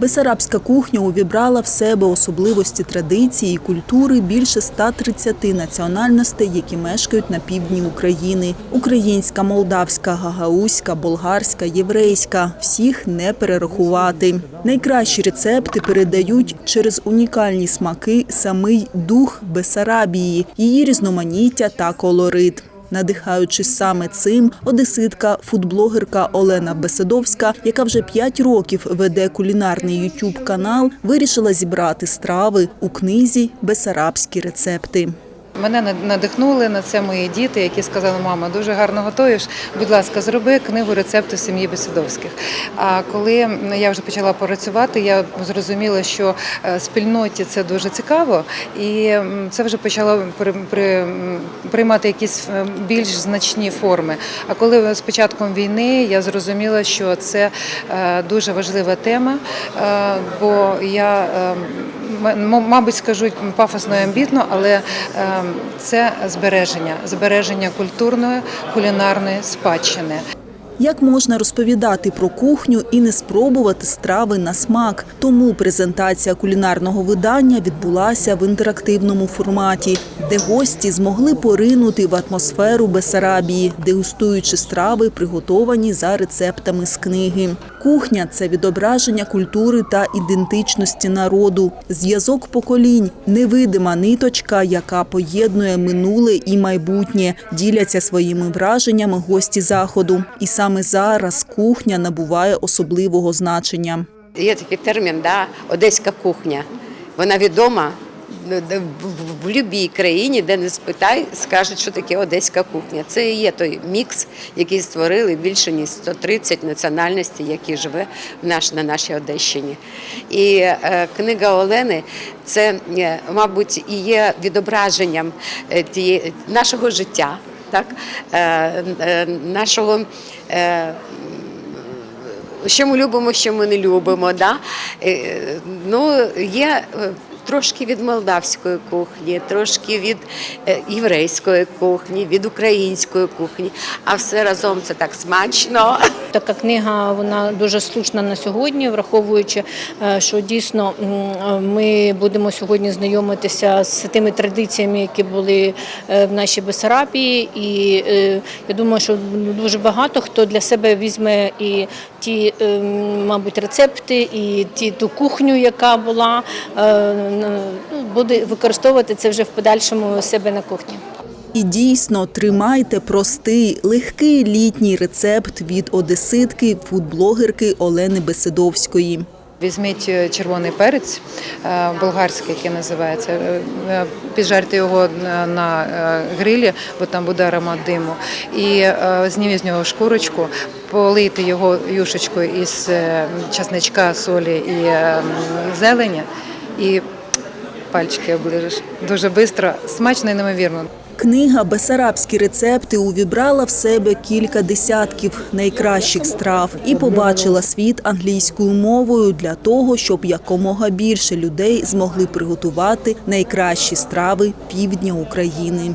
Бесарабська кухня увібрала в себе особливості традиції і культури більше 130 національностей, які мешкають на півдні України: українська, молдавська, гагаузька, болгарська, єврейська. Всіх не перерахувати. Найкращі рецепти передають через унікальні смаки самий дух Бесарабії, її різноманіття та колорит. Надихаючись саме цим, одеситка, фудблогерка Олена Беседовська, яка вже 5 років веде кулінарний ютюб канал, вирішила зібрати страви у книзі Бесарабські рецепти. Мене надихнули на це мої діти, які сказали, мама, дуже гарно готуєш. Будь ласка, зроби книгу рецепту сім'ї Бесідовських. А коли я вже почала працювати, я зрозуміла, що е, спільноті це дуже цікаво, і це вже почало при, при, приймати якісь е, більш значні форми. А коли з початком війни я зрозуміла, що це е, дуже важлива тема, е, бо я е, м- м- мабуть скажу пафосно і амбітно, але е, це збереження, збереження культурної кулінарної спадщини. Як можна розповідати про кухню і не спробувати страви на смак? Тому презентація кулінарного видання відбулася в інтерактивному форматі, де гості змогли поринути в атмосферу Бесарабії, дегустуючи страви, приготовані за рецептами з книги. Кухня це відображення культури та ідентичності народу, зв'язок поколінь, невидима ниточка, яка поєднує минуле і майбутнє, діляться своїми враженнями гості заходу. І саме зараз кухня набуває особливого значення. Є такий термін, да, одеська кухня. Вона відома в- в- будь-якій країні, де не спитай, скажуть, що таке одеська кухня. Це і є той мікс, який створили більше ніж 130 національностей, які живе в наш, на нашій Одещині. І е, книга Олени це, е, мабуть, і є відображенням е, тієї, нашого життя, так? Е, е, нашого. Е, що ми любимо, що ми не любимо. Да? Ну, є трошки від молдавської кухні, трошки від е, єврейської кухні, від української кухні, а все разом це так смачно. Така книга вона дуже слушна на сьогодні, враховуючи, е, що дійсно ми будемо сьогодні знайомитися з тими традиціями, які були е, в нашій Бесарабії. І е, я думаю, що дуже багато хто для себе візьме і ті, мабуть, рецепти, і ті ту кухню, яка була, ну, буде використовувати це вже в подальшому себе на кухні. І дійсно тримайте простий, легкий літній рецепт від одеситки, фудблогерки Олени Беседовської. Візьміть е, червоний перець е, болгарський, який називається, е, піджарте його на- грилі, бо там буде аромат диму. І зніміть з нього шкурочку, полийте його юшечкою із часничка, солі і зелені, і пальчики оближеш. Дуже швидко, смачно і неймовірно. Книга Бесарабські рецепти увібрала в себе кілька десятків найкращих страв і побачила світ англійською мовою для того, щоб якомога більше людей змогли приготувати найкращі страви півдня України.